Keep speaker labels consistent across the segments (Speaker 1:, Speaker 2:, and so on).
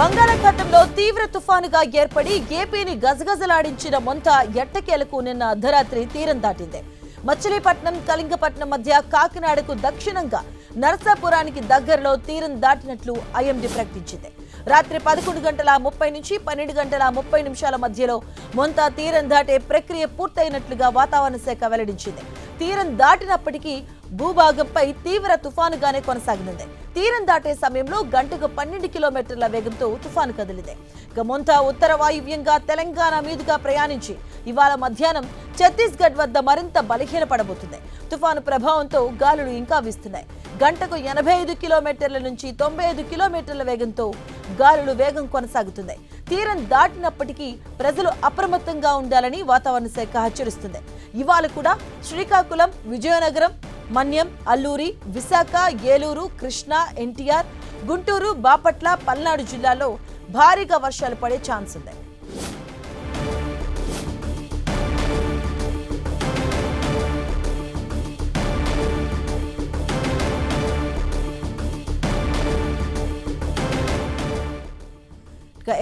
Speaker 1: బంగాళాఖాతంలో తీవ్ర తుఫానుగా ఏర్పడి ఏపీని గజగజలాడించిన మొంత ఎట్టకేలకు నిన్న అర్ధరాత్రి తీరం దాటింది. మచిలీపట్నం కళింగపట్నం మధ్య కాకినాడకు దక్షిణంగా నరసాపురానికి దగ్గరలో తీరం దాటినట్లు ఐఎండీ ప్రకటించింది. రాత్రి పదకొండు గంటల ముప్పై నుంచి పన్నెండు గంటల ముప్పై నిమిషాల మధ్యలో మొంత తీరం దాటే ప్రక్రియ పూర్తయినట్లుగా వాతావరణ శాఖ వెల్లడించింది. తీరం దాటినప్పటికీ భూభాగంపై తీవ్ర తుఫానుగానే కొనసాగనుంది తీరం దాటే సమయంలో గంటకు పన్నెండు కిలోమీటర్ల వేగంతో తుఫాను కదిలింది. గమొంతా ఉత్తర వాయువ్యంగా తెలంగాణ మీదుగా ప్రయాణించి ఇవాళ మధ్యాహ్నం ఛత్తీస్గఢ్ వద్ద మరింత బలహీనపడబోతుంది. తుఫాను ప్రభావంతో గాలులు ఇంకా వీస్తున్నాయి. గంటకు ఎనభై ఐదు కిలోమీటర్ల నుంచి తొంభై ఐదు కిలోమీటర్ల వేగంతో గాలులు వేగం కొనసాగుతుంది తీరం దాటినప్పటికీ ప్రజలు అప్రమత్తంగా ఉండాలని వాతావరణ శాఖ హెచ్చరిస్తుంది. ఇవాళ కూడా శ్రీకాకుళం విజయనగరం మన్యం అల్లూరి విశాఖ ఏలూరు కృష్ణా ఎన్టీఆర్ గుంటూరు బాపట్ల పల్నాడు జిల్లాలో భారీగా వర్షాలు పడే ఛాన్స్ ఉంది.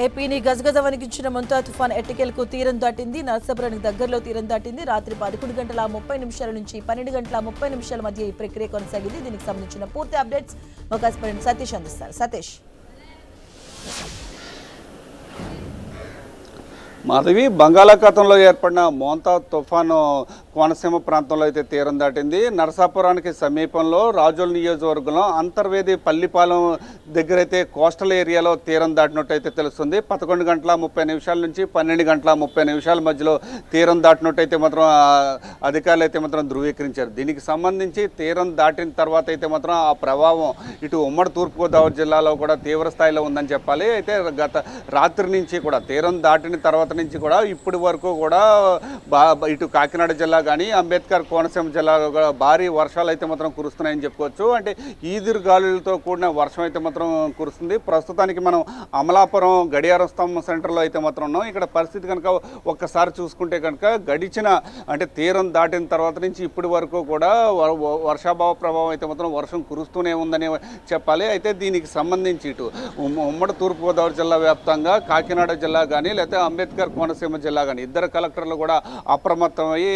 Speaker 1: ఏపీని గజగజ వణికించిన మంతా తుఫాన్ ఎట్టకేలకు తీరం దాటింది. నరసాపురానికి దగ్గరలో తీరం దాటింది. రాత్రి పదకొండు గంటల ముప్పై నిమిషాల నుంచి పన్నెండు గంటల ముప్పై నిమిషాల మధ్య ఈ ప్రక్రియ కొనసాగింది. దీనికి సంబంధించిన పూర్తి అప్డేట్స్ మా కరెస్పాండెంట్ సతీష్ అందిస్తారు. సతీష్.
Speaker 2: మాధవి బంగాళాఖాతంలో ఏర్పడిన మోంతా తుఫాను కోనసీమ ప్రాంతంలో అయితే తీరం దాటింది. నరసాపురానికి సమీపంలో రాజోల్ నియోజకవర్గంలో అంతర్వేది పల్లిపాలెం దగ్గర అయితే కోస్టల్ ఏరియాలో తీరం దాటినట్టు అయితే తెలుస్తుంది. పదకొండు గంటల ముప్పై నిమిషాల నుంచి పన్నెండు గంటల ముప్పై నిమిషాల మధ్యలో తీరం దాటినట్టు అయితే మాత్రం అధికారులు అయితే మాత్రం ధృవీకరించారు. దీనికి సంబంధించి తీరం దాటిన తర్వాత అయితే మాత్రం ఆ ప్రభావం ఇటు ఉమ్మడి తూర్పుగోదావరి జిల్లాలో కూడా తీవ్ర స్థాయిలో ఉందని చెప్పాలి. అయితే గత రాత్రి నుంచి కూడా తీరం దాటిన తర్వాత నుంచి కూడా ఇప్పటి వరకు కూడా బా ఇటు కాకినాడ జిల్లా కానీ అంబేద్కర్ కోనసీమ జిల్లా కూడా భారీ వర్షాలు అయితే మాత్రం కురుస్తున్నాయని చెప్పుకోవచ్చు. అంటే ఈదురు గాలులతో కూడిన వర్షం అయితే మాత్రం కురుస్తుంది. ప్రస్తుతానికి మనం అమలాపురం గడియారం స్తంభం సెంటర్లో అయితే మాత్రం ఉన్నాం. ఇక్కడ పరిస్థితి కనుక ఒక్కసారి చూసుకుంటే కనుక గడిచిన అంటే తీరం దాటిన తర్వాత నుంచి ఇప్పటి వరకు కూడా వర్షాభావ ప్రభావం అయితే మాత్రం వర్షం కురుస్తూనే ఉందని చెప్పాలి. అయితే దీనికి సంబంధించి ఇటు ఉమ్మ- ఉమ్మడి తూర్పుగోదావరి జిల్లా వ్యాప్తంగా కాకినాడ జిల్లా కానీ లేకపోతే అంబేద్కర్ కోనసీమ జిల్లా కానీ ఇద్దరు కలెక్టర్లు కూడా అప్రమత్తమయ్యి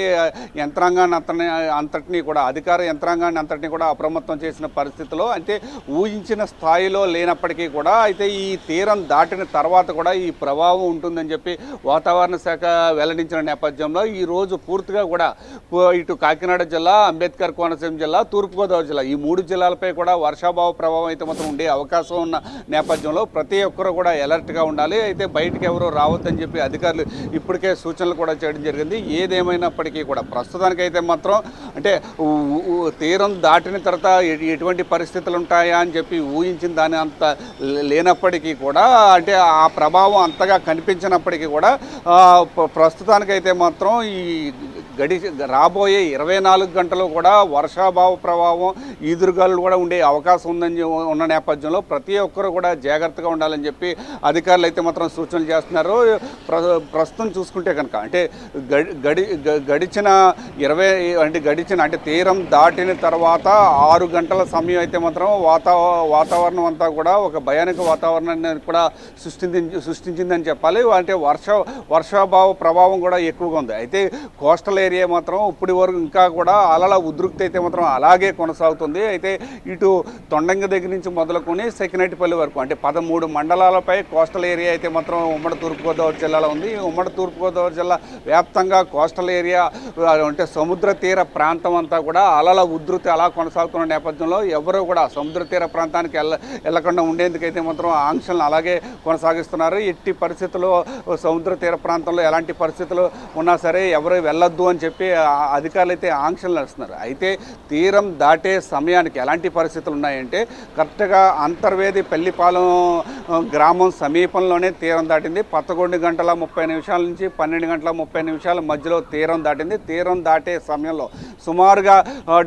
Speaker 2: యంత్రాంగాన్ని అంతని అంతటినీ కూడా అధికార యంత్రాంగాన్ని అంతటినీ కూడా అప్రమత్తం చేసిన పరిస్థితిలో అంటే ఊహించిన స్థాయిలో లేనప్పటికీ కూడా అయితే ఈ తీరం దాటిన తర్వాత కూడా ఈ ప్రభావం ఉంటుందని చెప్పి వాతావరణ శాఖ వెల్లడించిన నేపథ్యంలో ఈ రోజు పూర్తిగా కూడా ఇటు కాకినాడ జిల్లా అంబేద్కర్ కోనసీమ జిల్లా తూర్పుగోదావరి జిల్లా ఈ మూడు జిల్లాలపై కూడా వర్షాభావ ప్రభావం అయితే మాత్రం ఉండే అవకాశం ఉన్న నేపథ్యంలో ప్రతి ఒక్కరూ కూడా అలర్ట్గా ఉండాలి. అయితే బయటకు ఎవరు రావద్దని చెప్పి అధికారులు ఇప్పటికే సూచనలు కూడా చేయడం జరిగింది. ఏదేమైనప్పటికీ కూడా ప్రస్తుతానికైతే మాత్రం అంటే తీరం దాటిన తర్వాత ఎటువంటి పరిస్థితులు ఉంటాయా అని చెప్పి ఊహించిన దాని అంత లేనప్పటికీ కూడా అంటే ఆ ప్రభావం అంతగా కనిపించినప్పటికీ కూడా ప్రస్తుతానికైతే మాత్రం ఈ గడి రాబోయే ఇరవై నాలుగు గంటలు కూడా వర్షాభావ ప్రభావం ఈదురుగాలు కూడా ఉండే అవకాశం ఉందని ఉన్న నేపథ్యంలో ప్రతి ఒక్కరు కూడా జాగ్రత్తగా ఉండాలని చెప్పి అధికారులు అయితే మాత్రం సూచనలు చేస్తున్నారు. ప్ర ప్రస్తుతం చూసుకుంటే కనుక అంటే గడి గడి గడిచిన ఇరవై అంటే గడిచిన అంటే తీరం దాటిన తర్వాత ఆరు గంటల సమయం అయితే మాత్రం వాతా వాతావరణం అంతా కూడా ఒక భయానక వాతావరణాన్ని కూడా సృష్టించి సృష్టించిందని చెప్పాలి. అంటే వర్ష వర్షాభావ ప్రభావం కూడా ఎక్కువగా ఉంది. అయితే కోస్టల్ ఏరియా మాత్రం ఇప్పటి వరకు ఇంకా కూడా అలల ఉద్రిక్తి అయితే మాత్రం అలాగే కొనసాగుతుంది. అయితే ఇటు తొండంగ దగ్గర నుంచి మొదలుకొని సెకినటిపల్లి వరకు అంటే పదమూడు మండలాలపై కోస్టల్ ఏరియా అయితే మాత్రం ఉమ్మడి తూర్పుగోదావరి జిల్లాలో ఉంది. ఉమ్మడి తూర్పుగోదావరి జిల్లా వ్యాప్తంగా కోస్టల్ ఏరియా అంటే సముద్ర తీర ప్రాంతం అంతా కూడా అలల ఉధృతి అలా కొనసాగుతున్న నేపథ్యంలో ఎవరు కూడా సముద్ర తీర ప్రాంతానికి వెళ్ళ వెళ్ళకుండా ఉండేందుకైతే మాత్రం ఆంక్షలను అలాగే కొనసాగిస్తున్నారు. ఎట్టి పరిస్థితుల్లో సముద్ర తీర ప్రాంతంలో ఎలాంటి పరిస్థితులు ఉన్నా సరే ఎవరు వెళ్ళొద్దు అని చెప్పి అధికారులు అయితే ఆంక్షలు నడుస్తున్నారు. అయితే తీరం దాటే సమయానికి ఎలాంటి పరిస్థితులు ఉన్నాయంటే కరెక్ట్గా అంతర్వేది పెళ్ళిపాలెం గ్రామం సమీపంలోనే తీరం దాటింది. పదకొండు గంటల ముప్పై నిమిషాల నుంచి పన్నెండు గంటల ముప్పై నిమిషాల మధ్యలో తీరం దాటింది. తీరం దాటే సమయంలో సుమారుగా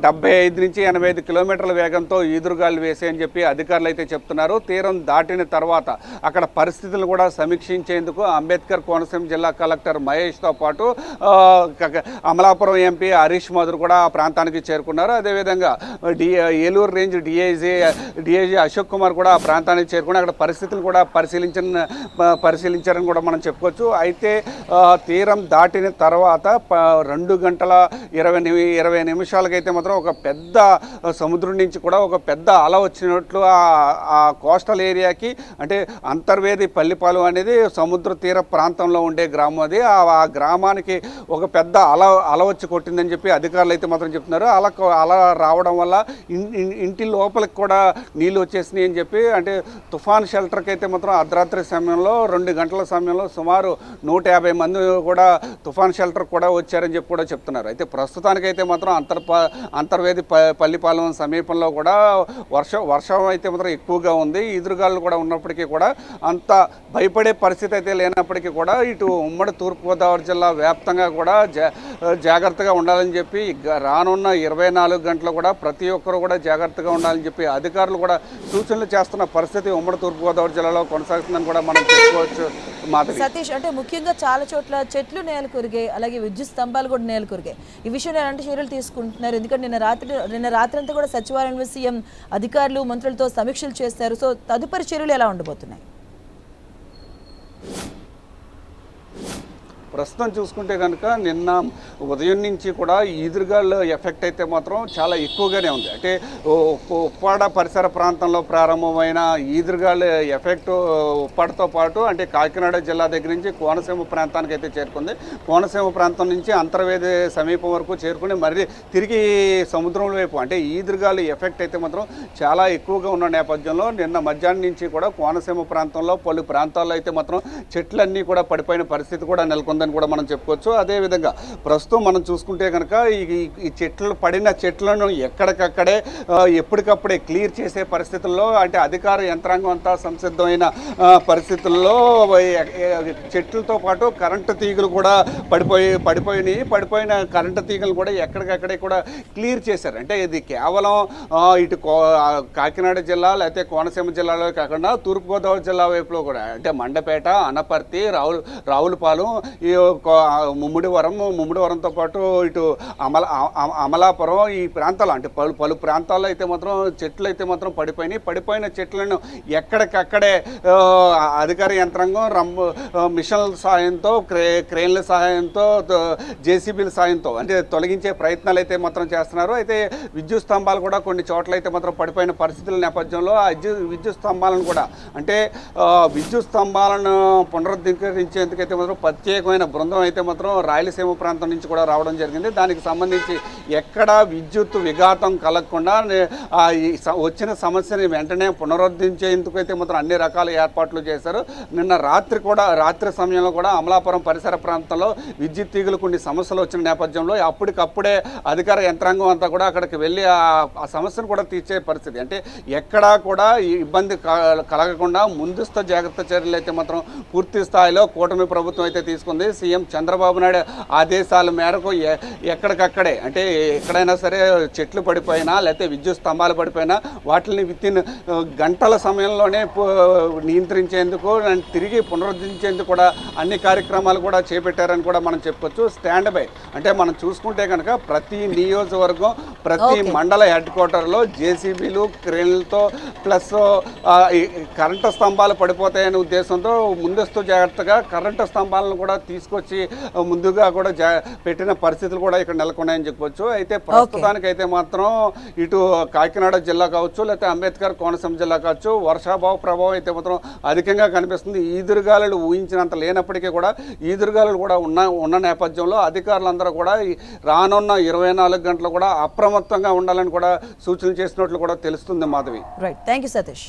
Speaker 2: డెబ్బై ఐదు నుంచి ఎనభై ఐదు కిలోమీటర్ల వేగంతో ఈదురుగాలు వేసాయని చెప్పి అధికారులు అయితే చెప్తున్నారు. తీరం దాటిన తర్వాత అక్కడ పరిస్థితులను కూడా సమీక్షించేందుకు అంబేద్కర్ కోనసీమ జిల్లా కలెక్టర్ మహేష్తో పాటు అమలాపురం ఎంపీ హరీష్ మధుర్ కూడా ఆ ప్రాంతానికి చేరుకున్నారు. అదేవిధంగా D Eluru range DIG DIG Ashok Kumar కూడా ఆ ప్రాంతానికి చేరుకుని అక్కడ పరిస్థితులు కూడా పరిశీలించిన పరిశీలించారని కూడా మనం చెప్పుకోవచ్చు. అయితే తీరం దాటిన తర్వాత రెండు గంటల ఇరవై నిమి ఇరవై నిమిషాలకైతే మాత్రం ఒక పెద్ద సముద్రం నుంచి కూడా ఒక పెద్ద అల వచ్చినట్లు ఆ- కోస్టల్ ఏరియాకి అంటే అంతర్వేది పల్లిపాలు అనేది సముద్ర తీర ప్రాంతంలో ఉండే గ్రామం అది. ఆ గ్రామానికి ఒక పెద్ద అల అల వచ్చి కొట్టిందని చెప్పి అధికారులు అయితే మాత్రం చెప్తున్నారు. అలా అలా రావడం వల్ల ఇన్- ఇంటి లోపలికి కూడా నీళ్ళు వచ్చేసినాయి అని చెప్పి అంటే తుఫాన్ షెల్టర్కి అయితే మాత్రం అర్ధరాత్రి సమయంలో రెండు గంటల సమయంలో సుమారు నూట యాభై మంది కూడా తుఫాన్ షెల్టర్ కూడా వచ్చారని చెప్పి కూడా చెప్తున్నారు. అయితే ప్రస్తుతానికైతే మాత్రం అంతర్ అంతర్వేది ప పల్లిపాలెం సమీపంలో కూడా వర్షం వర్షం అయితే మాత్రం ఎక్కువగా ఉంది. ఎదురుగాలు కూడా ఉన్నప్పటికీ కూడా అంత భయపడే పరిస్థితి అయితే లేనప్పటికీ కూడా ఇటు ఉమ్మడి తూర్పుగోదావరి జిల్లా వ్యాప్తంగా కూడా జ జాగ్రత్తగా ఉండాలని చెప్పి రానున్న ఇరవై నాలుగు గంటలు కూడా ప్రతి ఒక్కరు కూడా జాగ్రత్తగా ఉండాలని చెప్పి అధికారులు కూడా సూచనలు చేస్తున్న పరిస్థితి ఉమ్మడి తూర్పుగోదావరి జిల్లాలో కొనసాగుతుందని కూడా మనం చెప్పుకోవచ్చు
Speaker 1: సతీష్ అంటే ముఖ్యంగా చాలా చోట్ల చెట్లు నేల కొరిగాయి అలాగే విద్యుత్ స్తంభాలు కూడా నేల కొరిగాయి. ఈ విషయంలో ఎలాంటి చర్యలు తీసుకుంటున్నారు? ఎందుకంటే నిన్న రాత్రి నిన్న రాత్రి అంతా కూడా సచివాలయంలో సీఎం అధికారులు మంత్రులతో సమీక్షలు చేస్తారు సో తదుపరి చర్యలు ఎలా ఉండబోతున్నాయి?
Speaker 2: ప్రస్తుతం చూసుకుంటే కనుక నిన్న ఉదయం నుంచి కూడా ఈదురుగాళ్ళు ఎఫెక్ట్ అయితే మాత్రం చాలా ఎక్కువగానే ఉంది. అంటే ఉప్పాడ పరిసర ప్రాంతంలో ప్రారంభమైన ఈదురుగాళ్ళ ఎఫెక్ట్ ఉప్పాడతో పాటు అంటే కాకినాడ జిల్లా దగ్గర నుంచి కోనసీమ ప్రాంతానికి అయితే చేరుకుంది. కోనసీమ ప్రాంతం నుంచి అంతర్వేది సమీపం వరకు చేరుకుని మరీ తిరిగి సముద్రం వైపు అంటే ఈదురుగాలు ఎఫెక్ట్ అయితే మాత్రం చాలా ఎక్కువగా ఉన్న నేపథ్యంలో నిన్న మధ్యాహ్నం నుంచి కూడా కోనసీమ ప్రాంతంలో పలు ప్రాంతాల్లో అయితే మాత్రం చెట్లన్నీ కూడా పడిపోయిన పరిస్థితి కూడా నెలకొంది. ఉందని కూడా మనం చెప్పుకోవచ్చు. అదేవిధంగా ప్రస్తుతం మనం చూసుకుంటే కనుక ఈ ఈ- చెట్లు పడిన చెట్లను ఎక్కడికక్కడే ఎప్పటికప్పుడే క్లియర్ చేసే పరిస్థితుల్లో అంటే అధికార యంత్రాంగం అంతా సంసిద్ధమైన పరిస్థితుల్లో చెట్లతో పాటు కరెంటు తీగలు కూడా పడిపోయి పడిపోయినాయి. పడిపోయిన కరెంటు తీగలు కూడా ఎక్కడికక్కడే కూడా క్లియర్ చేశారు. అంటే ఇది కేవలం ఇటు కో కాకినాడ జిల్లా లేకపోతే కోనసీమ జిల్లాలో కాకుండా తూర్పుగోదావరి జిల్లా వైపులో కూడా అంటే మండపేట అనపర్తి రావుల రావులపాలెం ఈ ముమ్మిడివరం ముమ్మిడివరంతో పాటు ఇటు అమల అమలాపురం ఈ ప్రాంతాలు అంటే పలు పలు ప్రాంతాల్లో అయితే మాత్రం చెట్లు అయితే మాత్రం పడిపోయినాయి. పడిపోయిన చెట్లను ఎక్కడికక్కడే అధికార యంత్రాంగం రమ్ మిషన్ల సాయంతో క్రే క్రేన్ల సహాయంతో జేసీబీల సాయంతో అంటే తొలగించే ప్రయత్నాలు అయితే మాత్రం చేస్తున్నారు. అయితే విద్యుత్ స్తంభాలు కూడా కొన్ని చోట్ల అయితే మాత్రం పడిపోయిన పరిస్థితుల నేపథ్యంలో విద్యుత్ స్తంభాలను కూడా అంటే విద్యుత్ స్తంభాలను పునరుద్ధరించేందుకైతే మాత్రం ప్రత్యేకమైన బృందం అయితే మాత్రం రాయలసీమ ప్రాంతం నుంచి కూడా రావడం జరిగింది. దానికి సంబంధించి ఎక్కడ విద్యుత్ విఘాతం కలగకుండా ఈ వచ్చిన సమస్యని వెంటనే పునరుద్ధరించేందుకు అయితే మాత్రం అన్ని రకాల ఏర్పాట్లు చేశారు. నిన్న రాత్రి కూడా రాత్రి సమయంలో కూడా అమలాపురం పరిసర ప్రాంతంలో విద్యుత్ తీగలు కొన్ని సమస్యలు వచ్చిన నేపథ్యంలో అప్పటికప్పుడే అధికార యంత్రాంగం అంతా కూడా అక్కడికి వెళ్ళి ఆ సమస్యను కూడా తీర్చే పరిస్థితి. అంటే ఎక్కడా కూడా ఇబ్బంది క- కలగకుండా ముందస్తు జాగ్రత్త చర్యలు అయితే మాత్రం పూర్తి స్థాయిలో కూటమి ప్రభుత్వం అయితే తీసుకుంది. సీఎం చంద్రబాబు నాయుడు ఆదేశాల మేరకు ఎక్కడికక్కడే అంటే ఎక్కడైనా సరే చెట్లు పడిపోయినా లేకపోతే విద్యుత్ స్తంభాలు పడిపోయినా వాటిని విత్ ఇన్ గంటల సమయంలోనే నియంత్రించేందుకు తిరిగి పునరుద్ధరించేందుకు కూడా అన్ని కార్యక్రమాలు కూడా చేపట్టారని కూడా మనం చెప్పుకోవచ్చు స్టాండ్ బై అంటే మనం చూసుకుంటే కనుక ప్రతి నియోజకవర్గం ప్రతి. మండల హెడ్ క్వార్టర్లో జేసీబీలు క్రేన్లతో ప్లస్ కరెంటు స్తంభాలు పడిపోతాయనే ఉద్దేశంతో ముందస్తు జాగ్రత్తగా కరెంటు స్తంభాలను కూడా తీసుకొచ్చి ముందుగా కూడా జా పెట్టిన పరిస్థితులు కూడా ఇక్కడ నెలకొన్నాయని చెప్పొచ్చు. అయితే ప్రస్తుతానికి అయితే మాత్రం ఇటు కాకినాడ జిల్లా కావచ్చు లేకపోతే అంబేద్కర్ కోనసీమ జిల్లా కావచ్చు వర్షాభావ ప్రభావం అయితే మాత్రం అధికంగా కనిపిస్తుంది. ఈదురుగాలు ఊహించినంత లేనప్పటికీ కూడా ఈదురుగాలు కూడా ఉన్న ఉన్న నేపథ్యంలో అధికారులందరూ కూడా ఈ రానున్న ఇరవై నాలుగు గంటలు కూడా అప్రమత్తంగా ఉండాలని కూడా సూచనలు చేసినట్లు కూడా తెలుస్తుంది Madhavi.
Speaker 1: Right thank you Satish